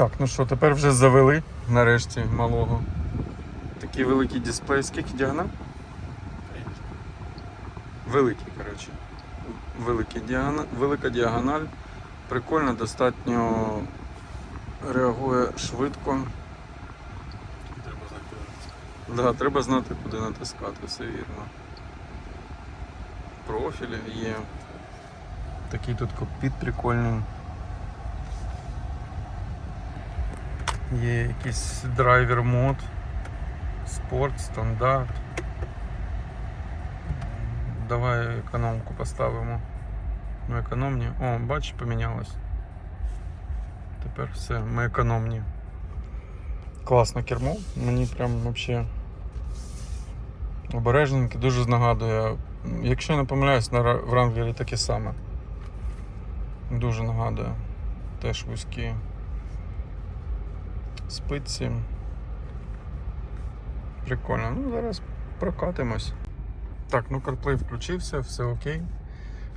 Так, ну що, тепер вже завели нарешті малого. Такий великий дисплей. Скільки діагональ? Великий, коротше. Великий діагональ, велика діагональ. Прикольно, достатньо реагує швидко. Треба знати. Да, треба знати, куди натискати, все вірно. Профілі є. Такий тут кокпіт прикольний. Є якийсь драйвер мод, спорт, стандарт. Давай економку поставимо. Ну, економні. О, бачиш, помінялось. Тепер все, ми економні. Класно кермо, мені прям взагалі обережненьке, дуже нагадує. Якщо не помиляюсь, на Ра- в Wrangler таке саме. Дуже нагадує. Теж вузькі спиці. Прикольно. Ну, зараз прокатимось. Так, ну CarPlay включився, все окей.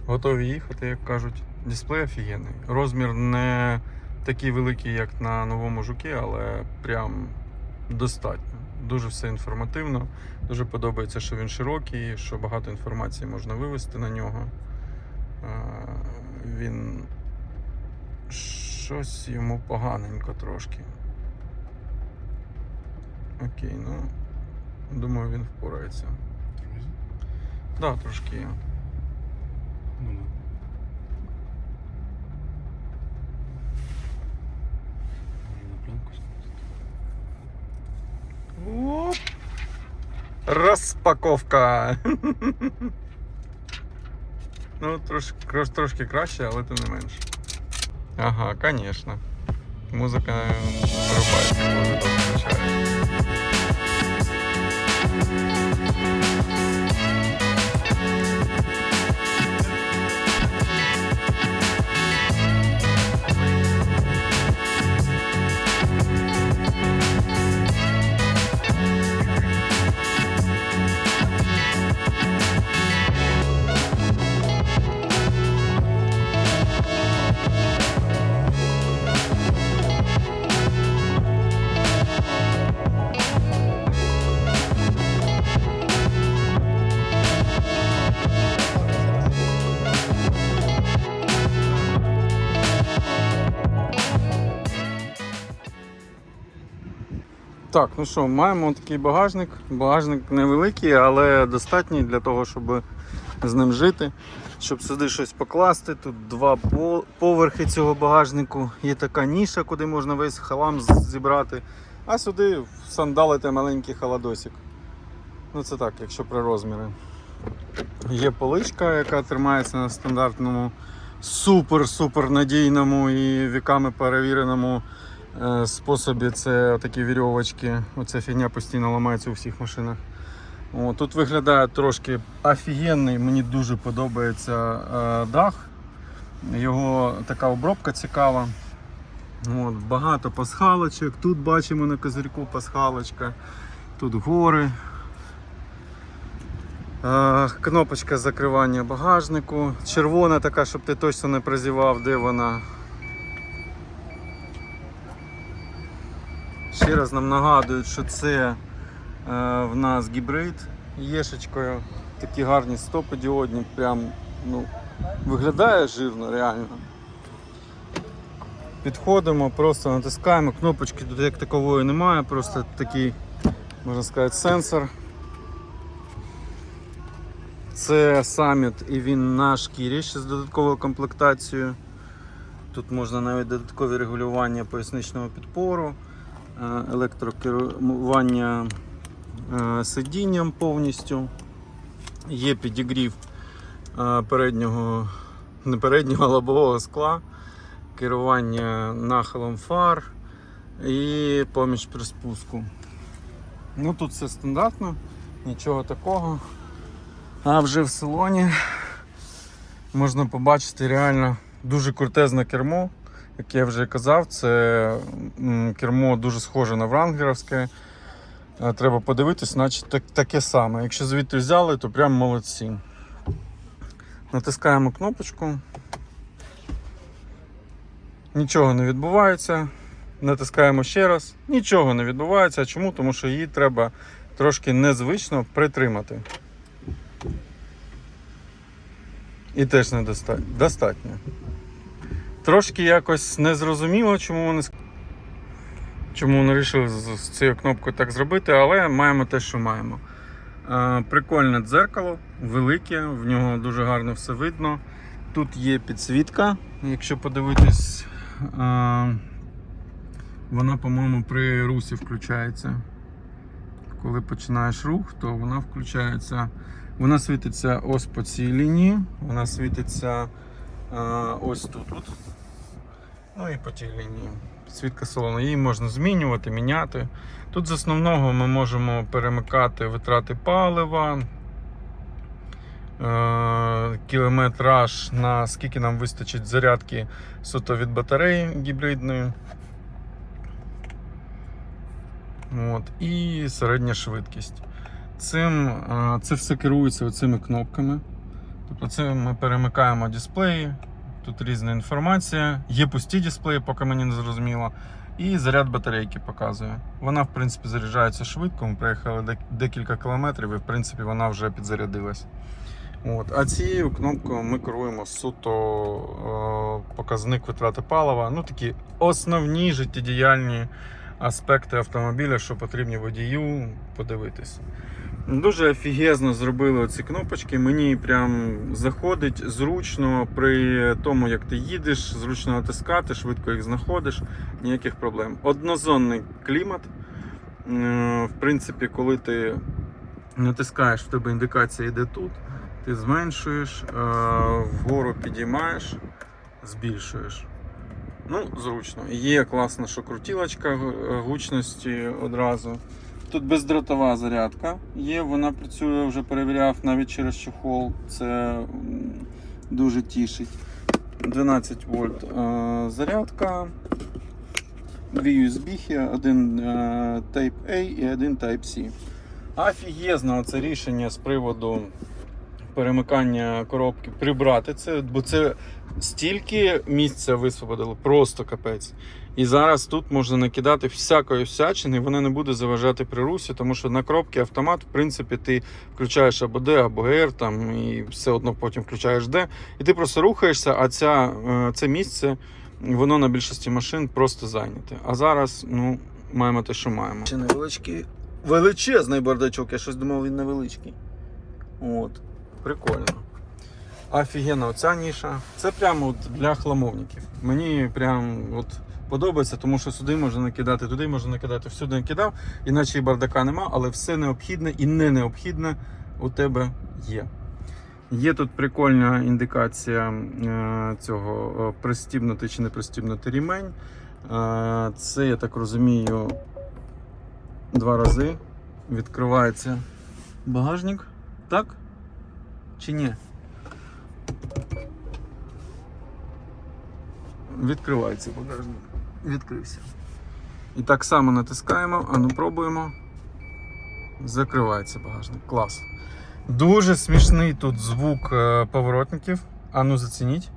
Готові їхати, як кажуть. Дисплей офігенний. Розмір не такий великий, як на новому жукі, але прям достатньо. Дуже все інформативно. Дуже подобається, що він широкий, що багато інформації можна вивести на нього. Е, Він щось йому поганенько трошки. Окей, ну думаю, він впорається. Так, да, трошки є. Ну. Може на снять. Оп. Розпаковка. ну, трош, трош, трошки краще, але тим не менше. Ага, звісно. Музика вирубається, коли Так, ну що, маємо такий багажник. Багажник невеликий, але достатній для того, щоб з ним жити. Щоб сюди щось покласти. Тут два поверхи цього багажнику. Є така ніша, куди можна весь халам зібрати. А сюди сандалити маленький холодосик. Ну це так, якщо про розміри. Є поличка, яка тримається на стандартному супер-супер надійному і віками перевіреному способі. Це такі вірьовочки. Оця фігня постійно ламається у всіх машинах. О, тут виглядає трошки офігенний, мені дуже подобається е, дах. Його така обробка цікава. От, багато пасхалочок. Тут бачимо на козирьку пасхалочка. Тут гори. Е, кнопочка закривання багажнику. Червона така, щоб ти точно не прозівав, де вона. Ще раз нам нагадують, що це е, в нас гібрид єшечкою. Такі гарні стопи діодні, прям ну, виглядає жирно реально. Підходимо, просто натискаємо, кнопочки тут як такової немає, просто такий, можна сказати, сенсор. Це Summit і він на шкірі ще з додатковою комплектацією. Тут можна навіть додаткові регулювання поясничного підпору, електрокерування е, сидінням повністю. Є підігрів е, переднього, не переднього, лобового скла, керування нахилом фар і поміч при спуску. Ну тут все стандартно, нічого такого. А вже в салоні можна побачити реально дуже крутезне кермо. Як я вже казав, це кермо дуже схоже на врангелівське. Е, Треба подивитись, значить так, таке саме. Якщо звідти взяли, то прям молодці. Натискаємо кнопочку. Нічого не відбувається. натискаємо ще раз. Нічого не відбувається. Чому? Тому що її треба трошки незвично притримати. І теж недостатньо. Достатньо. Трошки якось незрозуміло, чому вони чому вони вирішили з цією кнопкою так зробити, але маємо те, що маємо. Е, Прикольне дзеркало, велике, в нього дуже гарно все видно. Тут є підсвітка, якщо подивитись, е, вона, по-моєму, при русі включається. Коли починаєш рух, то вона включається. Вона світиться ось по цій лінії, вона світиться ось тут. от. Ну і по тій лінії. Підсвітка салону. Її можна змінювати, міняти. Тут з основного ми можемо перемикати витрати палива, е, кілометраж на скільки нам вистачить зарядки суто від батареї гібридної. От, і середня швидкість. Цим, е, це все керується цими кнопками. Тобто це ми перемикаємо дисплеї, тут різна інформація. Є пусті дисплеї, поки мені не зрозуміло. І заряд батарейки показує. Вона, в принципі, заряджається швидко. Ми проїхали декілька кілометрів і в принципі вона вже підзарядилась. От. А цією кнопкою ми керуємо суто е, показник витрати палива. Ну такі основні життєдіяльні аспекти автомобіля, що потрібні водію подивитись. Дуже офігезно зробили ці кнопочки. Мені прям заходить зручно при тому, як ти їдеш, зручно натискати, швидко їх знаходиш, ніяких проблем. Однозонний клімат. Е, В принципі, коли ти натискаєш, в тебе індикація йде тут, ти зменшуєш, е, вгору підіймаєш, збільшуєш. Ну, зручно. Є класна що крутілочка е, гучності одразу. Тут бездротова зарядка є, вона працює, вже перевіряв навіть через чохол. Це дуже тішить. 12 вольт е, зарядка. Дві USB, один е, Type-A і один Type-C. Офігезно це рішення з приводу перемикання коробки прибрати це, бо це стільки місця висвободило, просто капець. І зараз тут можна накидати всякої всячини, і вона не буде заважати при русі, тому що на коробці автомат, в принципі, ти включаєш або D, або R, там, і все одно потім включаєш D. І ти просто рухаєшся, а ця, е, це місце, воно на більшості машин просто зайняте. А зараз, ну, маємо те, що маємо. Ще невеличкий, величезний бардачок, я щось думав, він невеличкий. От, прикольно. Офігенна оця ніша. Це прямо от для хламовників. Мені прям от подобається, тому що сюди можна накидати, туди можна накидати, всюди накидав, іначе і бардака нема, але все необхідне і не необхідне у тебе є. Є тут прикольна індикація е, цього е, пристібнути чи не пристібнути рімень. Е, Це, я так розумію, два рази відкривається багажник. Так? Чи ні? Відкривається багажник. Відкрився. І так само натискаємо, а ну пробуємо. Закривається багажник. Клас. Дуже смішний тут звук е, поворотників. А ну зацініть.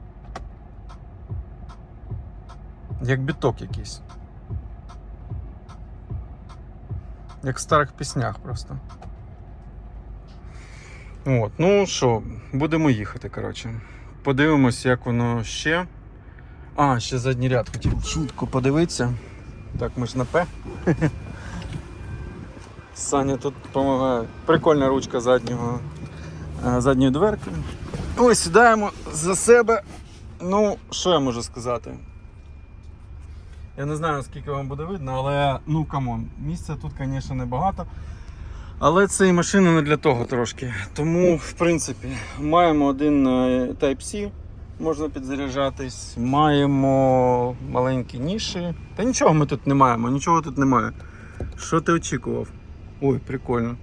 Як біток якийсь. Як в старих піснях просто. От, ну що, будемо їхати, коротше. Подивимось, як воно ще. А, ще задній ряд хотів швидко подивитися. Так, ми ж на П. Саня тут допомагає. Прикольна ручка заднього, е, задньої дверки. Ось сідаємо за себе. Ну, що я можу сказати? Я не знаю, скільки вам буде видно, але ну камон, місця тут, звісно, небагато. Але це і машина не для того трошки. Тому, в принципі, маємо один е, Type-C, можна підзаряджатись, маємо маленькі ніші. Та нічого ми тут не маємо, нічого тут немає. Що ти очікував? Ой, прикольно.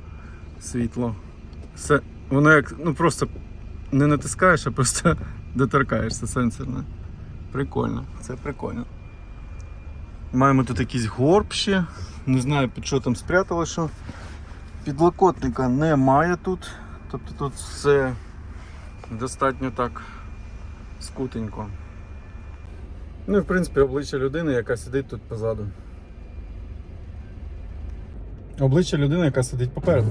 Світло. Все, воно як, ну просто не натискаєш, а просто доторкаєшся сенсорне. Прикольно, це прикольно. Маємо тут якийсь горб ще. Не знаю під що там спрятали, що. Підлокотника немає тут. Тобто тут все достатньо так скутенько. Ну і в принципі обличчя людини, яка сидить тут позаду. Обличчя людини, яка сидить попереду.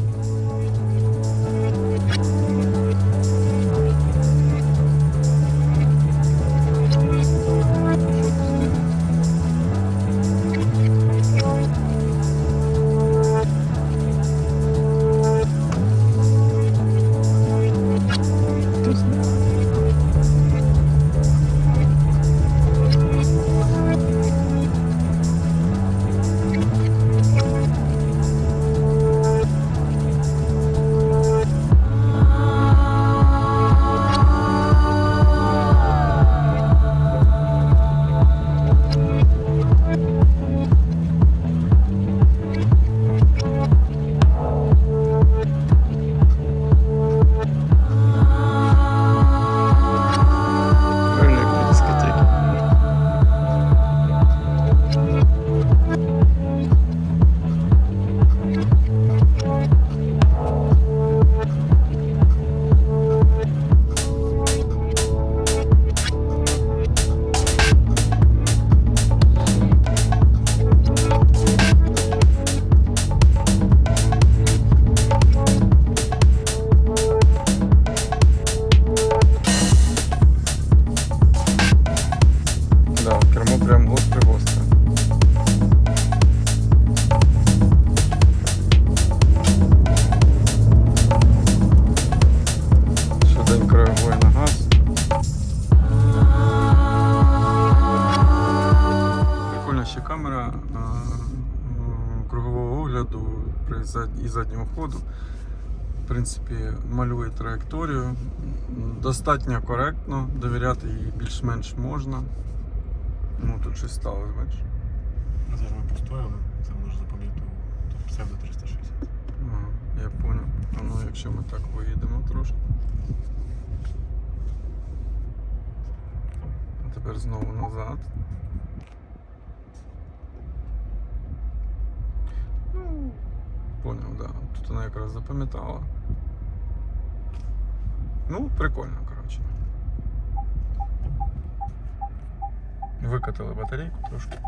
Кермо прям гостре-гостре. Швиденько реагує на газ. Прикольна ще камера кругового огляду і заднього ходу. В принципі, малює траєкторію. Достатньо коректно, довіряти їй більш-менш можна. Ну тут щось сталося, бачиш. А зараз ми постояли, це може запам'ятати тут псевдо 360. Ага, я. А ну якщо ми так виїдемо трошки. А тепер знову назад. Ну, поняв, да. Тут вона якраз запам'ятала. Ну, прикольно, коротше. Викатили батарейку трошки.